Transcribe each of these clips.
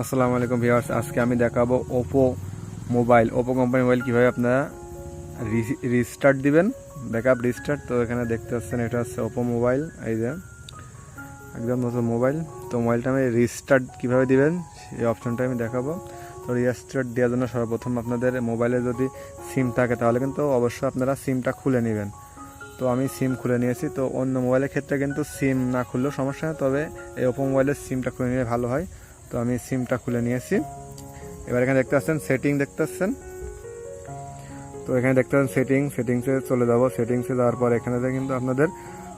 আসসালামু আলাইকুম ভিউয়ার্স, আজকে আমি দেখাবো Oppo mobile Oppo company mobile কীভাবে আপনারা রিস্টার্ট দিবেন ব্যাকআপ রিস্টার্ট তো এখানে দেখতে পাচ্ছেন এটা হচ্ছে ওপো মোবাইল এই যে একদম নতুন মোবাইল তো মোবাইলটা আমি রিস্টার্ট কীভাবে দিবেন সেই অপশনটা আমি দেখাবো। তো রিস্টার্ট দেওয়ার জন্য সর্বপ্রথম আপনাদের মোবাইলে যদি সিম থাকে, তাহলে কিন্তু অবশ্যই আপনারা সিমটা খুলে নেবেন। তো আমি সিম খুলে নিয়েছি, তো অন্য মোবাইলের ক্ষেত্রে কিন্তু সিম না খুললেও সমস্যা তবে এই ওপো মোবাইলের সিমটা খুলে নিলে ভালো হয়। তো আমি সিমটা খুলে নিয়েছি। এবার এখানে দেখতে পাচ্ছেন সেটিং দেখতে পাচ্ছেন। তো এখানে দেখতে পাচ্ছেন সেটিং সেটিংসে চলে যাব। সেটিংসে যাওয়ার পর এখানে কিন্তু আপনাদের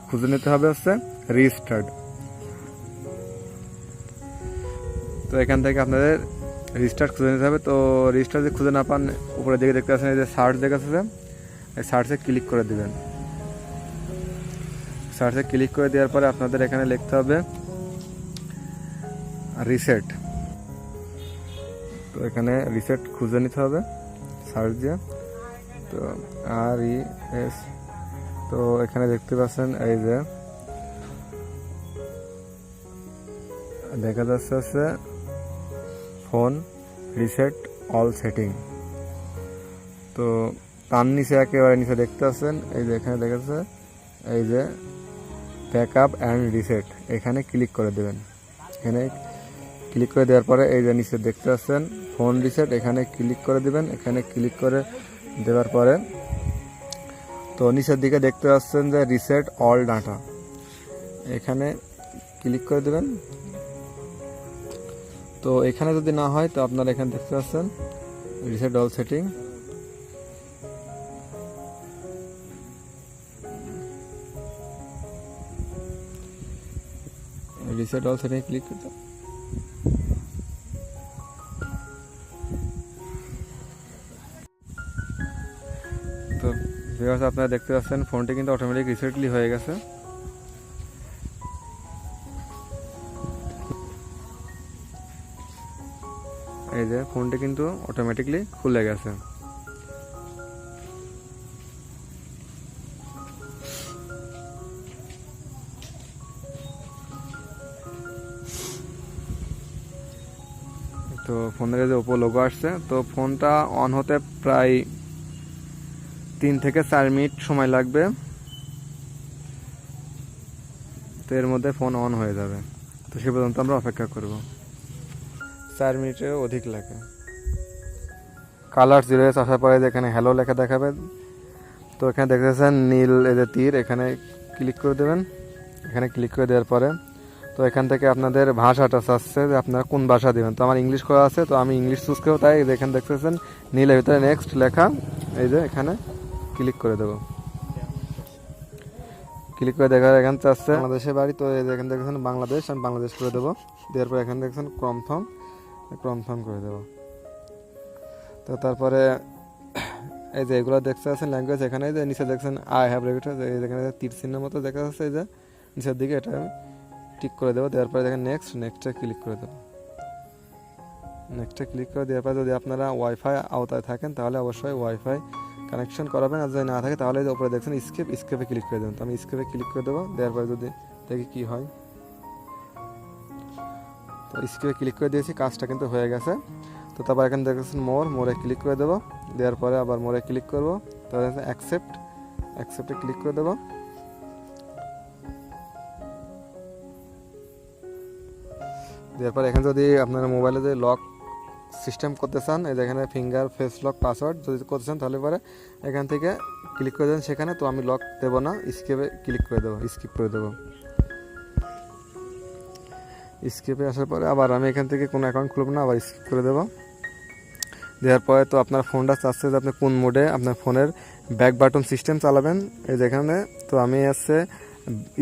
খুঁজে নিতে হবে হচ্ছে রিস্টার্ট তো এখান থেকে আপনাদের রিস্টার্ট খুঁজে নিতে হবে। তো রিস্টার্ট যদি খুঁজে না পান, উপরের দিকে দেখতে পাচ্ছেন এই যে সার্চ দেখা আছে এই সার্চে ক্লিক করে দেবেন। সার্চে ক্লিক করে দেওয়ার পরে আপনাদের এখানে লিখতে হবে রিসেট তো এখানে রিসেট খুঁজে নিতে হবে সার্চ দিয়ে। তো আর ই এস তো এখানে দেখতে পাচ্ছেন এই যে, দেখা যাচ্ছে হচ্ছে ফোন রিসেট অল সেটিং তো তার নিচে একেবারে নিচে দেখতে পাচ্ছেন, এই যে এখানে দেখা যাচ্ছে এই যে ব্যাকআপ অ্যান্ড রিসেট এখানে ক্লিক করে দেবেন। এখানে ক্লিক করে দেওয়ার পরে এই যে নিচে দেখতে পাচ্ছেন ফোন রিসেট এখানে ক্লিক করে দিবেন, এখানে ক্লিক করে দেওয়ার পরে। তো নিচের দিকে দেখতে পাচ্ছেন যে রিসেট অল ডাটা এখানে ক্লিক করে দেবেন। তো এখানে যদি না হয়, তো আপনারা এখানে দেখতে পাচ্ছেন reset all setting reset all setting click করতে ভিউয়ার্স আপনারা দেখতে পাচ্ছেন, ফোনটি কিন্তু অটোমেটিক রিসেটলি হয়ে গেছে। এই যে, ফোনটি কিন্তু অটোমেটিকলি খুলে গেছে। তো ফোনের যে ওপো লোগো আসছে, তো ফোনটা অন হতে প্রায় তিন থেকে চার মিনিট সময় লাগবে। তো এর মধ্যে ফোন অন হয়ে যাবে। তো সে পর্যন্ত আমরা অপেক্ষা করব। চার মিনিটেরও অধিক লাগে। কালার জিরো আসার পরে যেখানে হ্যালো লেখা দেখাবে, তো এখানে দেখতেছেন নীল যে তীর, এখানে ক্লিক করে দেবেন। এখানে ক্লিক করে দেওয়ার পরে, তো এখান থেকে আপনাদের ভাষাটা চাচ্ছে যে আপনারা কোন ভাষা দেবেন। তো আমার ইংলিশ করা আছে, তো আমি ইংলিশ চুজ করব, তাই এখানে দেখতেছেন নীলের ভিতরে নেক্সট লেখা, এই যে এখানে। ক্লিক করে দেবো। ক্লিক করে দেখা এখান চাচ্ছে বাংলাদেশের বাড়ি, তো এখানে দেখছেন বাংলাদেশ, আমি বাংলাদেশ করে দেবো। দেওয়ার পর এখানে দেখছেন ক্রমথম ক্রমথম করে দেবো। তো তারপরে, এই যে এগুলো দেখতে পাচ্ছেন ল্যাঙ্গুয়েজ এখানে যে নিচে দেখছেন আই হ্যাভ রেগুলেটার এখানে তীর চিহ্নের মতো দেখা যাচ্ছে, এই যে নিচের দিকে এটা আমি টিক করে দেবো। দেওয়ার পরে দেখেন নেক্সট নেক্সটে ক্লিক করে দেবো। নেক্সটে ক্লিক করে দেওয়ার পরে যদি আপনারা ওয়াইফাই আওতায় থাকেন, তাহলে অবশ্যই ওয়াইফাই কানেকশন করাবেন আর যদি না থাকে তাহলে যে উপরে দেখছেন স্কেপ স্কেপে ক্লিক করে দেবেন। তো আমি স্কেপে ক্লিক করে দেবো, দেওয়ার পরে যদি দেখি কি হয়। তো স্কেপে ক্লিক করে দিয়েছি, কাজটা কিন্তু হয়ে গেছে। তো তারপর এখানে দেখছেন মোর মোরে ক্লিক করে দেবো। দেওয়ার পরে আবার মোরে ক্লিক করব। তারপরে অ্যাকসেপ্ট অ্যাকসেপ্টে ক্লিক করে দেবো। দেওয়ার পর এখানে যদি আপনার মোবাইলে যদি লক সিস্টেম করতে চান, এই যে এখানে ফিঙ্গার ফেস লক পাসওয়ার্ড যদি করতে চান তাহলে পরে এখান থেকে ক্লিক করে দেবেন সেখানে। তো আমি লক দেবো না স্কিপে ক্লিক করে দেবো স্কিপ করে দেবো। স্কিপে আসার পরে আবার আমি এখান থেকে কোনো অ্যাকাউন্ট খুলব না, আবার স্কিপ করে দেবো। দেওয়ার পরে তো আপনার ফোনটা চাচ্ছে যে আপনি কোন মোডে আপনার ফোনের ব্যাক বাটন সিস্টেম চালাবেন। এই যেখানে তো আমি আছে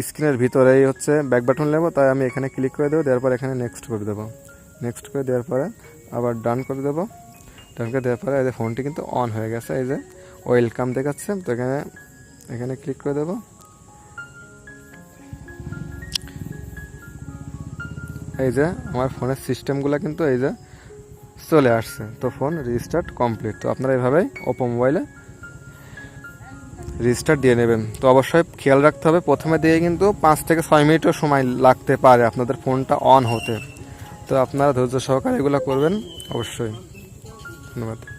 স্ক্রিনের ভিতরেই হচ্ছে ব্যাক বাটন নেব, তাই আমি এখানে ক্লিক করে দেবো, দেওয়ার পর এখানে নেক্সট করে দেবো। নেক্সট করে দেওয়ার পরে আবার ডান করে দেবো। ডান করে দেওয়ার পরে এই যে ফোনটি কিন্তু অন হয়ে গেছে, এই যে ওয়েলকাম দেখাচ্ছে, তো এখানে এখানে ক্লিক করে দেবো। এই যে আমার ফোনের সিস্টেমগুলো কিন্তু এই যে চলে আসছে, তো ফোন রিস্টার্ট কমপ্লিট তো আপনারা এভাবেই ওপো মোবাইলে রেজিস্টার দিয়ে নেবেন। তো অবশ্যই খেয়াল রাখতে হবে, প্রথমে দিয়ে কিন্তু পাঁচ থেকে ছয় মিনিটও সময় লাগতে পারে আপনাদের ফোনটা অন হতে। তো আপনারা ধৈর্য সহকারে এগুলো করবেন অবশ্যই। ধন্যবাদ।